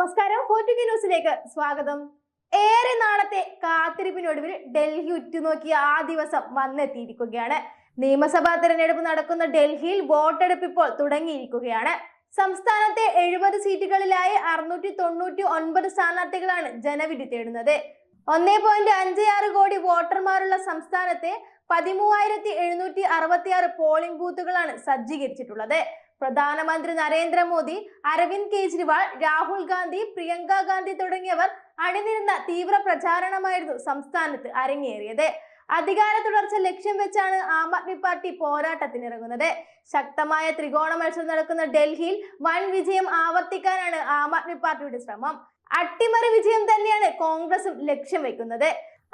ന്യൂസിലേക്ക് സ്വാഗതം. ഏറെ നാളത്തെ കാത്തിരിപ്പിനൊടുവിൽ ഡൽഹി ഉറ്റുനോക്കിയ ആ ദിവസം വന്നെത്തിയിരിക്കുകയാണ്. നിയമസഭാ തെരഞ്ഞെടുപ്പ് നടക്കുന്ന ഡൽഹിയിൽ വോട്ടെടുപ്പ് ഇപ്പോൾ തുടങ്ങിയിരിക്കുകയാണ്. സംസ്ഥാനത്തെ എഴുപത് സീറ്റുകളിലായി അറുന്നൂറ്റി തൊണ്ണൂറ്റി ഒൻപത് സ്ഥാനാർത്ഥികളാണ് ജനവിധി തേടുന്നത്. ഒന്നേ പോയിന്റ് അഞ്ച് ആറ് കോടി വോട്ടർമാരുള്ള സംസ്ഥാനത്തെ പതിമൂവായിരത്തി എഴുന്നൂറ്റി അറുപത്തിയാറ് പോളിംഗ് ബൂത്തുകളാണ് സജ്ജീകരിച്ചിട്ടുള്ളത്. പ്രധാനമന്ത്രി നരേന്ദ്രമോദി അരവിന്ദ് കെജ്രിവാൾ രാഹുൽ ഗാന്ധി പ്രിയങ്ക ഗാന്ധി തുടങ്ങിയവർ അണിനിരുന്ന തീവ്ര പ്രചാരണമായിരുന്നു സംസ്ഥാനത്ത് അരങ്ങേറിയത്. അധികാര തുടർച്ച ലക്ഷ്യം വെച്ചാണ് ആം ആദ്മി പാർട്ടി പോരാട്ടത്തിനിറങ്ങുന്നത്. ശക്തമായ ത്രികോണ മത്സരം നടക്കുന്ന ഡൽഹിയിൽ വൻ വിജയം ആവർത്തിക്കാനാണ് ആം ആദ്മി പാർട്ടിയുടെ ശ്രമം. അട്ടിമറി വിജയം തന്നെയാണ് കോൺഗ്രസും ലക്ഷ്യം വെക്കുന്നത്.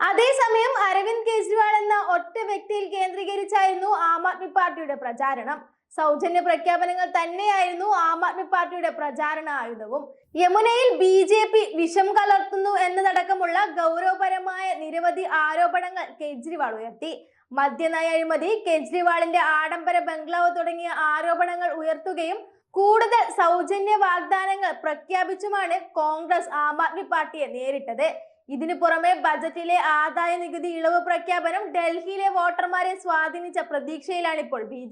അതേസമയം അരവിന്ദ് കെജ്രിവാൾ എന്ന ഒറ്റ വ്യക്തിയിൽ കേന്ദ്രീകരിച്ചായിരുന്നു ആം ആദ്മി പാർട്ടിയുടെ പ്രചാരണം. സൗജന്യ പ്രഖ്യാപനങ്ങൾ തന്നെയായിരുന്നു ആം ആദ്മി പാർട്ടിയുടെ പ്രചാരണ ആയുധവും. യമുനയിൽ ബി ജെ പി വിഷം കലർത്തുന്നു എന്നതടക്കമുള്ള ഗൗരവപരമായ നിരവധി ആരോപണങ്ങൾ കെജ്രിവാൾ ഉയർത്തി. മദ്യനയ അഴിമതി കെജ്രിവാളിന്റെ ആഡംബര ബംഗ്ലാവ് തുടങ്ങിയ ആരോപണങ്ങൾ ഉയർത്തുകയും കൂടുതൽ സൗജന്യ വാഗ്ദാനങ്ങൾ പ്രഖ്യാപിച്ചുമാണ് കോൺഗ്രസ് ആം ആദ്മി പാർട്ടിയെ നേരിട്ടത്. ഇതിനു പുറമെ ബജറ്റിലെ ആദായ നികുതി ഇളവ് പ്രഖ്യാപനം ഡൽഹിയിലെ വോട്ടർമാരെ സ്വാധീനിച്ച പ്രതീക്ഷയിലാണ് ഇപ്പോൾ ബി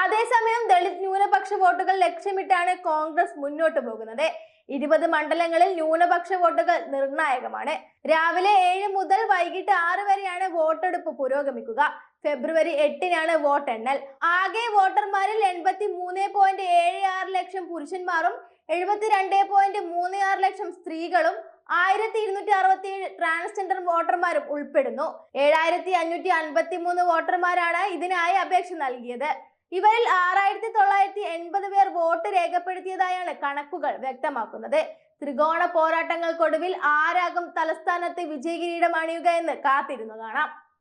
അതേസമയം ദളിത് ന്യൂനപക്ഷ വോട്ടുകൾ ലക്ഷ്യമിട്ടാണ് കോൺഗ്രസ് മുന്നോട്ട് പോകുന്നത്. ഇരുപത് മണ്ഡലങ്ങളിൽ ന്യൂനപക്ഷ വോട്ടുകൾ നിർണായകമാണ്. രാവിലെ ഏഴ് മുതൽ വൈകിട്ട് ആറ് വരെയാണ് വോട്ടെടുപ്പ് പുരോഗമിക്കുക. ഫെബ്രുവരി എട്ടിനാണ് വോട്ടെണ്ണൽ ആകെ വോട്ടർമാരിൽ എൺപത്തി മൂന്ന് പോയിന്റ് ഏഴ് ആറ് ലക്ഷം പുരുഷന്മാരും എഴുപത്തിരണ്ട് പോയിന്റ് മൂന്ന് ആറ് ലക്ഷം സ്ത്രീകളും ആയിരത്തി ഇരുന്നൂറ്റി അറുപത്തി ഏഴ് ട്രാൻസ്ജെൻഡർ വോട്ടർമാരും ഉൾപ്പെടുന്നു. ഏഴായിരത്തി അഞ്ഞൂറ്റി അൻപത്തി മൂന്ന് വോട്ടർമാരാണ് ഇതിനായി അപേക്ഷ നൽകിയത്. ഇവരിൽ ആറായിരത്തി തൊള്ളായിരത്തി എൺപത് പേർ വോട്ട് രേഖപ്പെടുത്തിയതായാണ് കണക്കുകൾ വ്യക്തമാക്കുന്നത്. ത്രികോണ പോരാട്ടങ്ങൾക്കൊടുവിൽ ആരാകും തലസ്ഥാനത്ത് വിജയകിരീടം അണിയുക എന്ന് കാത്തിരുന്നു കാണാം